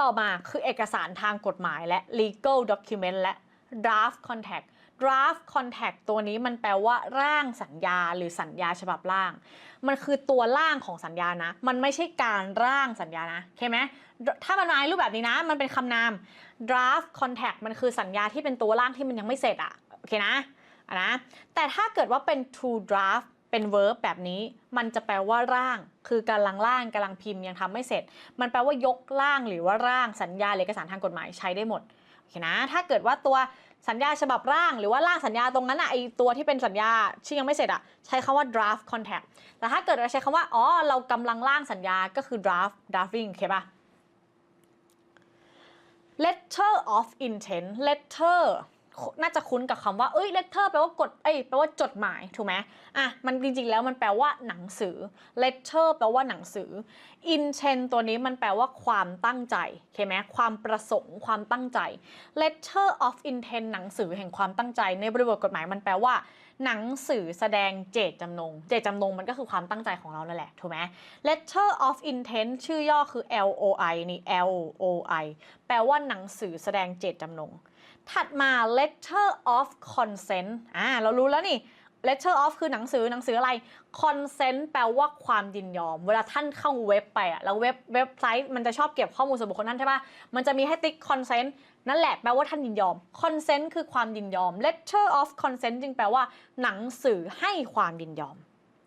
ต่อมาคือเอกสารทางกฎหมายและ legal document และ draft contract draft contract ตัวนี้มันแปลว่าร่างสัญญาหรือสัญญาฉบับร่าง มันคือตัวร่างของสัญญานะ มันไม่ใช่การร่างสัญญานะเข้าไหมถ้ามันมาในรูปแบบนี้นะ มันเป็นคำนาม draft contract มันคือสัญญาที่เป็นตัวร่างที่มันยังไม่เสร็จอะโอเคนะอะนะ แต่ถ้าเกิดว่าเป็น to draft เป็น verb แบบนี้ มันจะแปลว่าร่าง คือกำลังร่างกำลังพิมพ์ยังทำไม่เสร็จ มันแปลว่ายกร่างหรือว่าร่างสัญญาเอกสารทางกฎหมายใช้ได้หมดโอเคนะ ถ้าเกิดว่าตัวสัญญาฉบับร่าง หรือว่าร่างสัญญาตรงนั้นอะไอตัวที่เป็นสัญญาที่ยังไม่เสร็จอะใช้คำว่า draft contract แต่ถ้าเกิดเราใช้คำว่าอ๋อเรากำลังร่างสัญญาก็คือ draft drafting โอเคปะ letter of intent letter น่าจะคุ้นกับคำว่าเอ้ย letter แปลว่ากดเอ้ยแปลว่าจดหมายถูกไหมอะมันจริงๆแล้วมันแปลว่าหนังสือ letter แปลว่าหนังสือ intent ตัวนี้มันแปลว่าความตั้งใจโอเคไหมความประสงค์ความตั้งใจ letter of intent หนังสือแห่งความตั้งใจ ในบริบทกฎหมายมันแปลว่า หนังสือแสดงเจตจำนง เจตจำนงมันก็คือความตั้งใจของเรานั่นแหละถูกไหม letter of intent ชื่อย่อคือ LOI นี่ LOI แปลว่าหนังสือแสดงเจตจำนง ถัดมา letter of consent อ่าเรารู้แล้วนี่ letter of คือหนังสือหนังสืออะไร consent แปลว่าความยินยอม เวลาท่านเข้าเว็บไปอะแล้วเว็บเว็บไซต์มันจะชอบเก็บข้อมูลส่วนบุคคลนั่นใช่ปะมันจะมีให้ติ๊ก consent นั่นแหละแปลว่าท่านยินยอม consent คือความยินยอม letter of consent จึงแปลว่าหนังสือให้ความยินยอม